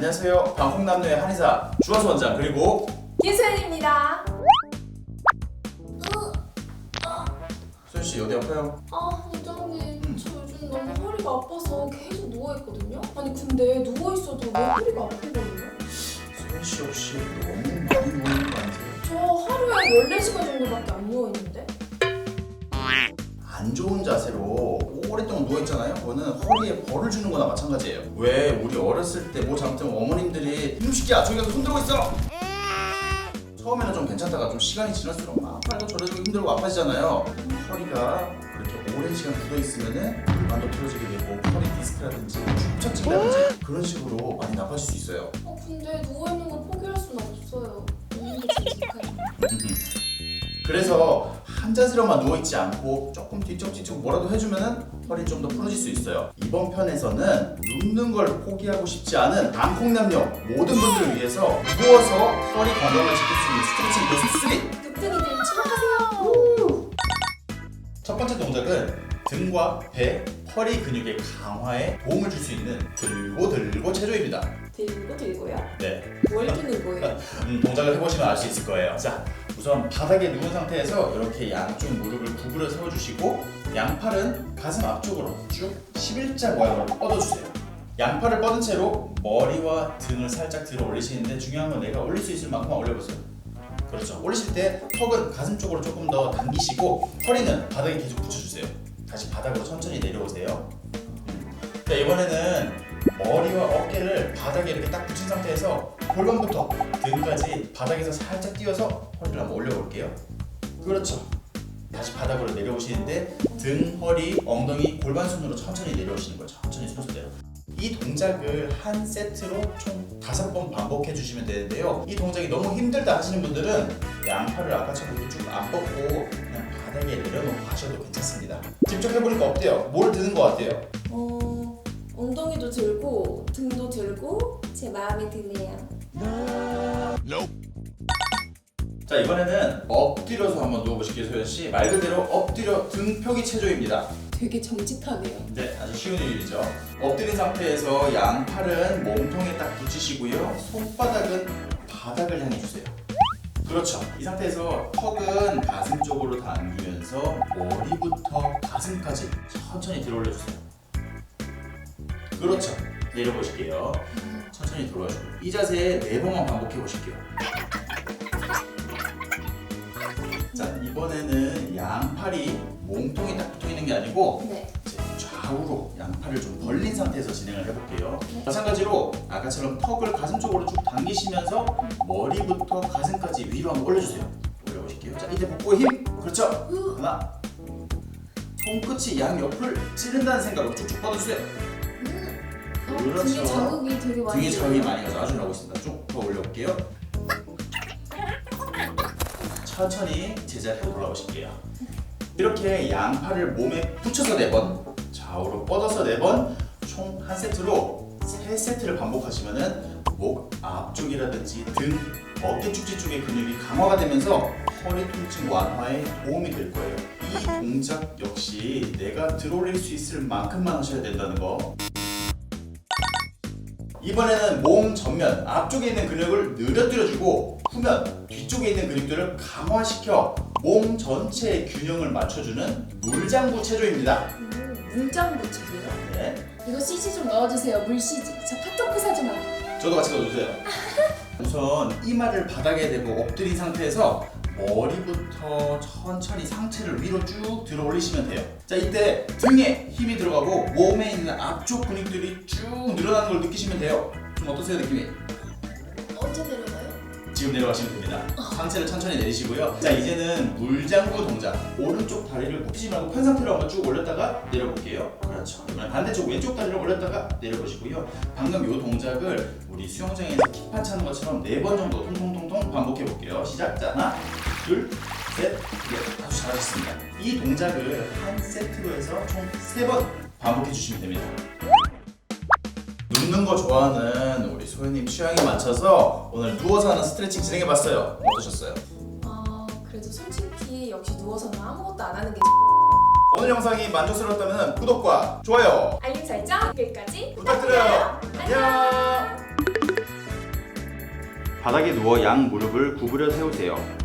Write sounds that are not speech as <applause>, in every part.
안녕하세요. 방콕남녀의 한의사 주화수 원장 그리고 김소연입니다. 소연 씨 어디 아파요? 아, 원장님, 저 요즘 너무 허리가 아파서 계속 누워있거든요? 아니, 근데 누워있어도 왜 허리가 아픈 거예요? 소연 씨 혹시 너무 많이 누워있는 거 아니세요? 저 하루에 14시간 정도밖에 안 누워있는데? 안 좋은 자세로 오랫동안 누워있잖아요. 그거는 허리에 벌을 주는 거나 마찬가지예요. 왜 우리 어렸을 때 뭐 잘못하면 어머님들이 이놈시키야 저기 가서 손 들고 있어! 처음에는 좀 괜찮다가 좀 시간이 지날수록 막 아파도 저래도 힘들고 아파지잖아요. 허리가 그렇게 오랜 시간 굳어있으면은 골반도 틀어지게 되고 허리 디스크라든지 축척증이라든지 그런 식으로 많이 나빠질 수 있어요. 어, 근데 누워있는 걸 포기할 순 없어요. 게. <laughs> 그래서 한 자세로만 누워있지 않고 조금 뒤쪽뒤쪽 뭐라도 해주면은 허리 좀 더 풀어질 수 있어요. 이번 편에서는 눕는 걸 포기하고 싶지 않은 방콕남녀 모든 분들을 위해서 누워서 허리 건강을 지킬 수 있는 스트레칭 베스트 3! 늑등이들 출발하세요! 첫 번째 동작은 등과 배, 허리 근육의 강화에 도움을 줄 수 있는 들고 들고 체조입니다. 들고 들고요? 네, 뭘 드는 거예요? <laughs> 음, 동작을 해보시면 알 수 있을 거예요. 자, 우선 바닥에 누운 상태에서 이렇게 양쪽 무릎을 구부려 세워주시고 양팔은 가슴 앞쪽으로 쭉 11자 모양으로 뻗어주세요. 양팔을 뻗은 채로 머리와 등을 살짝 들어 올리시는데 중요한 건 내가 올릴 수 있을 만큼만 올려보세요. 그렇죠. 올리실 때 턱은 가슴 쪽으로 조금 더 당기시고 허리는 바닥에 계속 붙여주세요. 다시 바닥으로 천천히 내려오세요. 음. 자 이번에는 머리와 어깨를 바닥에 이렇게 딱 붙인 상태에서 골반부터 등까지 바닥에서 살짝 띄워서 허리를 한번 올려볼게요. 그렇죠. 다시 바닥으로 내려오시는데 등, 허리, 엉덩이, 골반 순으로 천천히 내려오시는 거예요. 천천히 순서대로. 이 동작을 한 세트로 총 다섯 번 반복해 주시면 되는데요. 이 동작이 너무 힘들다 하시는 분들은 양팔을 아까처럼 이렇게 쭉 안 뻗고 그냥 바닥에 내려놓고 하셔도 괜찮습니다. 직접 해보니까 어때요? 뭘 드는 것 같아요? 어, 엉덩이도 들고, 등도 들고, 제 마음에 드네요. 자 이번에는 엎드려서 한번 누워보실게요 소연 씨. 말 그대로 엎드려 등 펴기 체조입니다. 되게 정직하네요. 네, 아주 쉬운 일이죠. 엎드린 상태에서 양팔은 몸통에 딱 붙이시고요. 손바닥은 바닥을 향해 주세요. 그렇죠. 이 상태에서 턱은 가슴 쪽으로 당기면서 머리부터 가슴까지 천천히 들어 올려주세요. 그렇죠. 내려보실게요. 천천히 들어와주고 이 자세 네 번만 반복해 보실게요. 자 이번에는 양팔이 몸통에 딱 붙어 있는 게 아니고 네. 이제 좌우로 양팔을 좀 벌린 상태에서 진행을 해볼게요. 마찬가지로 아까처럼 턱을 가슴 쪽으로 쭉 당기시면서 머리부터 가슴까지 위로 한번 올려주세요. 올려보실게요. 자, 이때 복부에 힘. 그렇죠. 하나. 손끝이 양 옆을 찌른다는 생각으로 쭉쭉 뻗어주세요. 어, 그렇죠. 등에 자극이 되게 많이 등에 자극이. 많이 가서 아주 나고 있습니다. 쭉 더 올려볼게요. 천천히 제자리로 돌아오실게요. 이렇게 양팔을 몸에 붙여서 네 번, 좌우로 뻗어서 네 번, 총 한 세트로 세 세트를 반복하시면은 목 앞쪽이라든지 등, 어깨 축지 쪽의 근육이 강화가 되면서 허리 통증 완화에 도움이 될 거예요. 이 동작 역시 내가 들어올릴 수 있을 만큼만 하셔야 된다는 거. 이번에는 몸 전면 앞쪽에 있는 근육을 늘어뜨려주고 후면 뒤쪽에 있는 근육들을 강화시켜 몸 전체의 균형을 맞춰주는 물장구 체조입니다. 음, 물장구 치세요? 네, 이거 CG 좀 넣어주세요. 물 CG. 저 카톡 부사지 마. 저도 같이 넣어주세요. 우선 이마를 바닥에 대고 엎드린 상태에서 머리부터 천천히 상체를 위로 쭉 들어 올리시면 돼요. 자, 이때 등에 힘이 들어가고 몸에 있는 앞쪽 근육들이 쭉 늘어나는 걸 느끼시면 돼요. 좀 어떠세요, 느낌이? 언제 내려가요? 지금 내려가시면 됩니다. 상체를 천천히 내리시고요. 자 이제는 물장구 동작. 오른쪽 다리를 굽히지 말고 편 상태로 한번 쭉 올렸다가 내려볼게요. 그렇죠. 이번에 반대쪽 왼쪽 다리를 올렸다가 내려보시고요. 방금 이 동작을 우리 수영장에서 킥판 차는 것처럼 네 번 정도 통통통통 반복해 볼게요. 시작. 자 하나, 둘, 셋, 넷. 아주 잘하셨습니다. 이 동작을 한 세트로 해서 총 세 번 반복해 주시면 됩니다. 눕는 거 좋아하는 우리 소연님 취향에 맞춰서 오늘 누워서 하는 스트레칭 진행해 봤어요. 어떠셨어요? 아 그래도 솔직히 역시 누워서는 아무것도 안 하는 게 오늘 영상이 만족스러웠다면 구독과 좋아요 알림 설정 댓글까지 부탁드려요. 안녕. 바닥에 누워 양 무릎을 구부려 세우세요.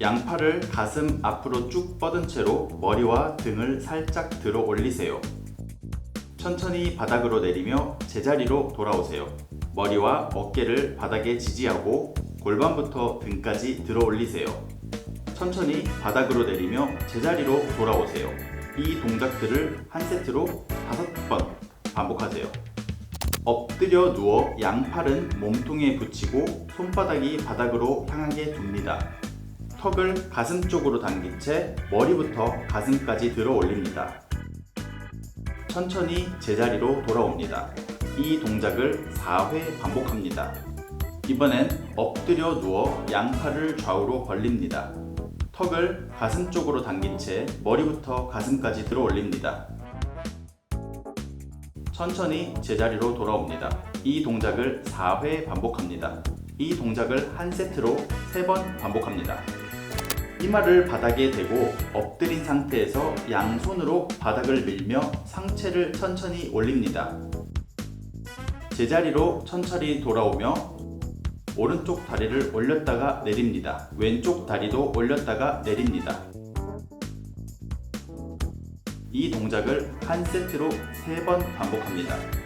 양팔을 가슴 앞으로 쭉 뻗은 채로 머리와 등을 살짝 들어 올리세요. 천천히 바닥으로 내리며 제자리로 돌아오세요. 머리와 어깨를 바닥에 지지하고 골반부터 등까지 들어 올리세요. 천천히 바닥으로 내리며 제자리로 돌아오세요. 이 동작들을 한 세트로 다섯 번 반복하세요. 엎드려 누워 양팔은 몸통에 붙이고 손바닥이 바닥으로 향하게 둡니다. 턱을 가슴 쪽으로 당긴 채 머리부터 가슴까지 들어 올립니다. 천천히 제자리로 돌아옵니다. 이 동작을 4회 반복합니다. 이번엔 엎드려 누워 양팔을 좌우로 벌립니다. 턱을 가슴 쪽으로 당긴 채 머리부터 가슴까지 들어 올립니다. 천천히 제자리로 돌아옵니다. 이 동작을 4회 반복합니다. 이 동작을 한 세트로 3번 반복합니다. 이마를 바닥에 대고 엎드린 상태에서 양손으로 바닥을 밀며 상체를 천천히 올립니다. 제자리로 천천히 돌아오며 오른쪽 다리를 올렸다가 내립니다. 왼쪽 다리도 올렸다가 내립니다. 이 동작을 한 세트로 3번 반복합니다.